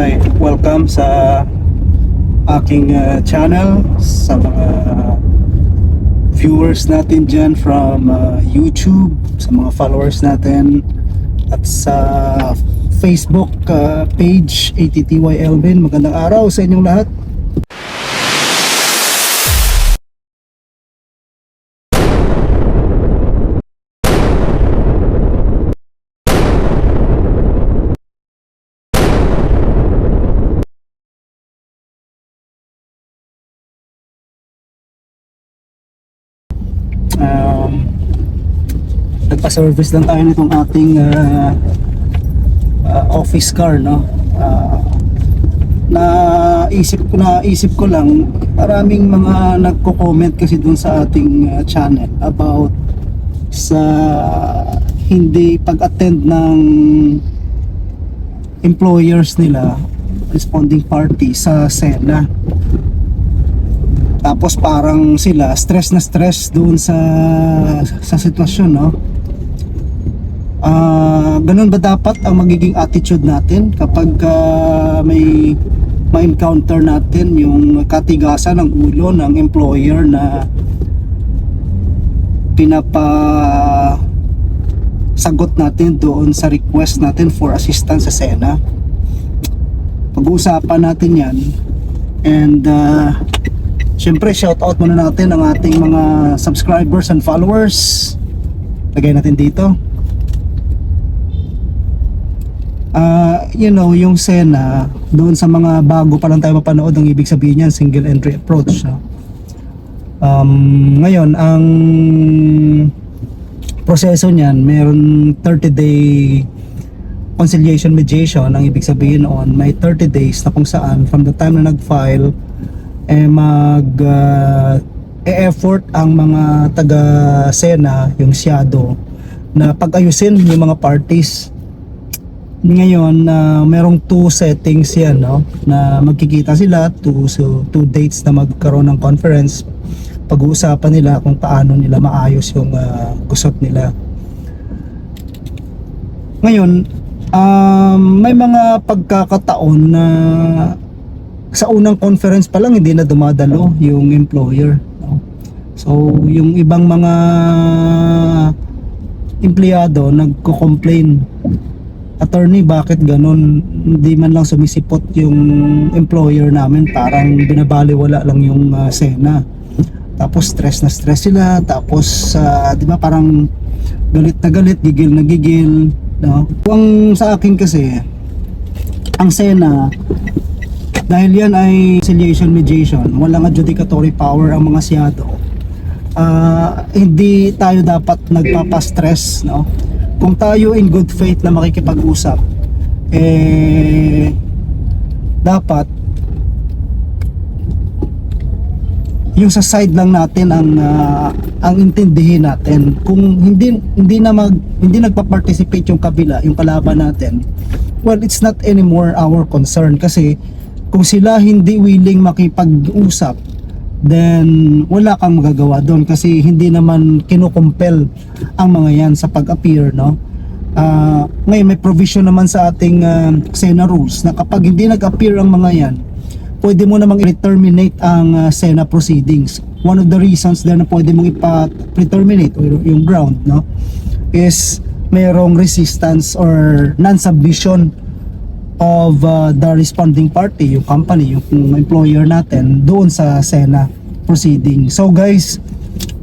Hi, welcome sa aking uh, channel sa mga viewers natin dyan from uh, YouTube, sa mga followers natin at sa Facebook uh, page ATTY Elvin. Magandang araw sa inyong lahat. Um, nagpa-service lang tayo nitong ating uh, uh, office car no? Uh, na isip ko na isip ko lang maraming mga nagko-comment kasi dun sa ating uh, channel about sa hindi pag-attend ng employers nila responding party sa SENA tapos parang sila stress na stress doon sa sa sitwasyon no? Ah, ganun ba dapat ang magiging attitude natin kapag ah, may ma-encounter natin yung katigasan ng ulo ng employer na pinapa sagot natin doon sa request natin for assistance sa SENA? Pag-uusapan natin yan and uh, Siyempre, shout out muna natin ang ating mga subscribers and followers. Lagay natin dito. Ah, you know, yung Sena, doon sa mga bago pa lang tayo mapanood, ang ibig sabihin niyan, single entry approach. No? Um, ngayon, ang proseso niyan, meron 30 day conciliation mediation ang ibig sabihin noon may 30 days na kung saan from the time na nag-file eh mag uh, e-effort ang mga taga Sena, yung Siado na pag-ayusin yung mga parties. Ngayon, na merong two settings yan, no? Na magkikita sila, two, so, two dates na magkaroon ng conference. Pag-uusapan nila kung paano nila maayos yung uh, gusot nila. Ngayon, um, may mga pagkakataon na sa unang conference pa lang hindi na dumadalo yung employer no? so yung ibang mga empleyado nagko-complain attorney bakit ganun hindi man lang sumisipot yung employer namin parang binabaliwala lang yung uh, sena tapos stress na stress sila tapos uh, di ba parang galit na galit gigil na gigil no? ang sa akin kasi ang sena dahil yan ay conciliation mediation, walang adjudicatory power ang mga siyado. Ah, hindi tayo dapat nagpapastress, no? Kung tayo in good faith na makikipag-usap, eh dapat yung sa side lang natin ang ah, ang intindihin natin kung hindi hindi na mag hindi nagpa-participate yung kabila yung kalaban natin well it's not anymore our concern kasi kung sila hindi willing makipag-usap then wala kang magagawa doon kasi hindi naman kinukumpel ang mga yan sa pag-appear no? Ah, ngayon may provision naman sa ating uh, SENA rules na kapag hindi nag-appear ang mga yan pwede mo namang i-terminate ang uh, SENA proceedings. One of the reasons there na pwede mong ipa-terminate o yung ground no is mayroong resistance or non-submission of uh, the responding party, yung company, yung employer natin doon sa SENA proceeding. So guys,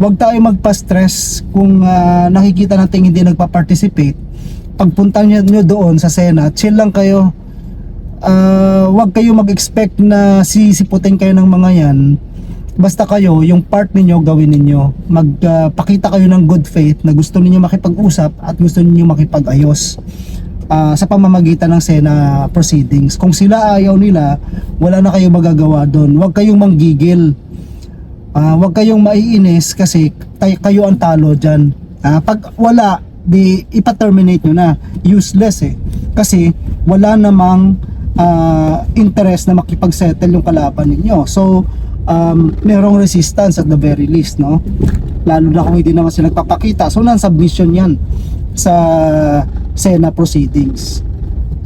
wag tayo magpa-stress kung uh, nakikita natin hindi nagpa-participate. Pagpunta niyo doon sa SENA, chill lang kayo. Uh, wag kayo mag-expect na sisiputin kayo ng mga yan. Basta kayo, yung part ninyo gawin ninyo. Magpakita uh, kayo ng good faith na gusto niyo makipag-usap at gusto niyo makipag-ayos uh, sa pamamagitan ng SENA proceedings. Kung sila ayaw nila, wala na kayong magagawa doon. Huwag kayong manggigil. Uh, huwag kayong maiinis kasi tay- kayo ang talo dyan. Uh, pag wala, di ipa-terminate nyo na. Useless eh. Kasi wala namang uh, interest na makipag-settle yung kalaban ninyo. So, um, merong resistance at the very least, no? Lalo na kung hindi naman sila nagpapakita. So, non-submission yan sa SENA proceedings.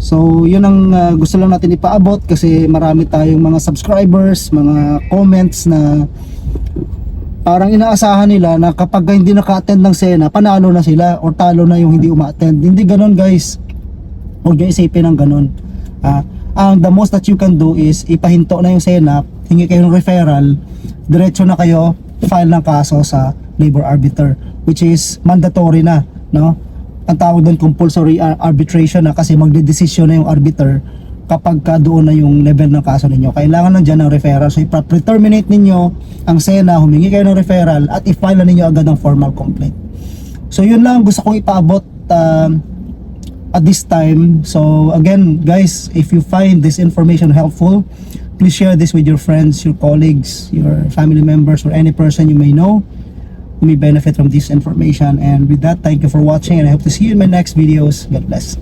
So, yun ang uh, gusto lang natin ipaabot kasi marami tayong mga subscribers, mga comments na parang inaasahan nila na kapag hindi naka-attend ng SENA, panalo na sila or talo na yung hindi uma-attend. Hindi ganon guys. Huwag nyo isipin ng ganon. Ah, ang the most that you can do is ipahinto na yung SENA, hingi kayo ng referral, diretso na kayo file ng kaso sa labor arbiter which is mandatory na, no? Ang tawag doon compulsory ar- arbitration na kasi magdedesisyon na yung arbiter kapag ka doon na yung level ng kaso ninyo. Kailangan lang dyan ng referral. So, ipa-terminate ninyo ang SENA, humingi kayo ng referral at i-file na ninyo agad ang formal complaint. So, yun lang gusto kong ipaabot um, at this time. So again, guys, if you find this information helpful, please share this with your friends, your colleagues, your family members, or any person you may know may benefit from this information. And with that, thank you for watching and I hope to see you in my next videos. God bless.